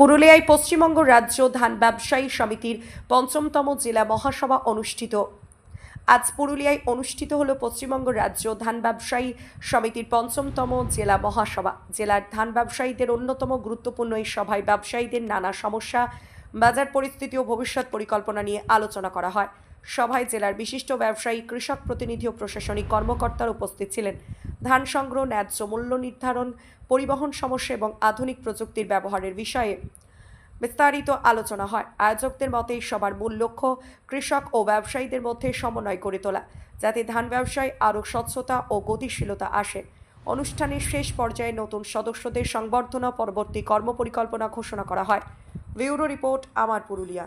পুরুলিয়ায় পশ্চিমবঙ্গ রাজ্য ধান ব্যবসায়ী সমিতির পঞ্চমতম জেলা মহাসভা অনুষ্ঠিত। আজ পুরুলিয়ায় অনুষ্ঠিত হলো পশ্চিমবঙ্গ রাজ্য ধান ব্যবসায়ী সমিতির পঞ্চমতম জেলা মহাসভা। জেলার ধান ব্যবসায়ীদের অন্যতম গুরুত্বপূর্ণ এই সভায় ব্যবসায়ীদের নানা সমস্যা, বাজার পরিস্থিতি ও ভবিষ্যৎ পরিকল্পনা নিয়ে আলোচনা করা হয়। সভায় জেলার বিশিষ্ট ব্যবসায়ী, কৃষক প্রতিনিধি ও প্রশাসনিক কর্মকর্তারা উপস্থিত ছিলেন। ধান সংগ্রহ, ন্যায্য মূল্য নির্ধারণ, পরিবহন সমস্যা এবং আধুনিক প্রযুক্তির ব্যবহারের বিষয়ে বিস্তারিত আলোচনা হয়। আয়োজকদের মতে, সবার মূল লক্ষ্য কৃষক ও ব্যবসায়ীদের মধ্যে সমন্বয় করে তোলা, যাতে ধান ব্যবসায় আরও স্বচ্ছতা ও গতিশীলতা আসে। অনুষ্ঠানের শেষ পর্যায়ে নতুন সদস্যদের সংবর্ধনা পরবর্তী কর্মপরিকল্পনা ঘোষণা করা হয়। ব্যুরো রিপোর্ট, আমার পুরুলিয়া।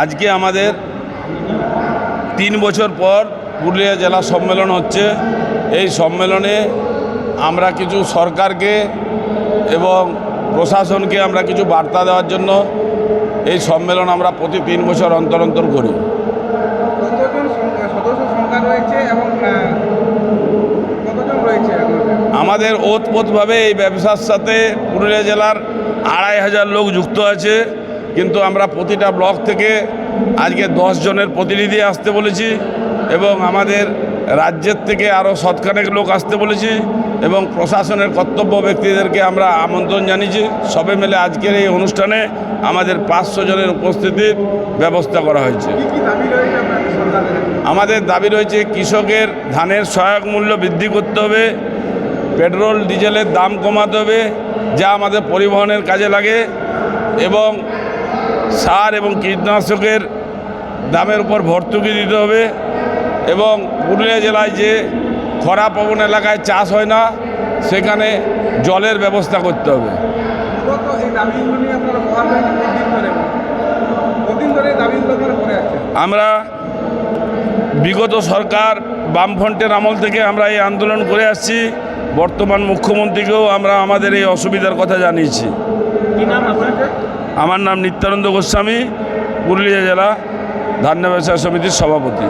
আজকে আমাদের তিন বছর পর পুরুলিয়া জেলা সম্মেলন হচ্ছে। এই সম্মেলনে আমরা কিছু সরকারকে এবং প্রশাসনকে আমরা কিছু বার্তা দেওয়ার জন্য এই সম্মেলন আমরা প্রতি তিন বছর অন্তর অন্তর করি। আমাদের ওতপ্রোতভাবে এই ব্যবসার সাথে পুরুলিয়া জেলার আড়াই হাজার লোক যুক্ত আছে। কিন্তু আমরা প্রতিটা ব্লক থেকে আজকে দশ জনের প্রতিনিধি আসতে বলেছি এবং আমাদের রাজ্যের থেকে আরও শতখানেক লোক আসতে বলেছি এবং প্রশাসনের কর্তব্য ব্যক্তিদেরকে আমরা আমন্ত্রণ জানিয়েছি। সবে মিলে আজকের এই অনুষ্ঠানে আমাদের পাঁচশো জনের উপস্থিতির ব্যবস্থা করা হয়েছে। আমাদের দাবি রয়েছে কৃষকের ধানের সহায়ক মূল্য বৃদ্ধি করতে হবে পেট্রোল ডিজেলের দাম কমাতে হবে যা আমাদের পরিবহনের কাজে লাগে এবং সার এবং কীটনাশকের দামের উপর ভর্তুকি দিতে হবে এবং পুরুলিয়া জেলায় যে খরা পবন এলাকায় চাষ হয় না সেখানে জলের ব্যবস্থা করতে হবে। আমরা বিগত সরকার বামফ্রন্টের আমল থেকে আমরা এই আন্দোলন করে আসছি। বর্তমান মুখ্যমন্ত্রীকেও আমরা আমাদের এই অসুবিধার কথা জানিয়েছি। আমার নাম নিত্যানন্দ গোস্বামী পুরুলিয়া জেলা ধান্য ব্যবসায় সমিতির সভাপতি।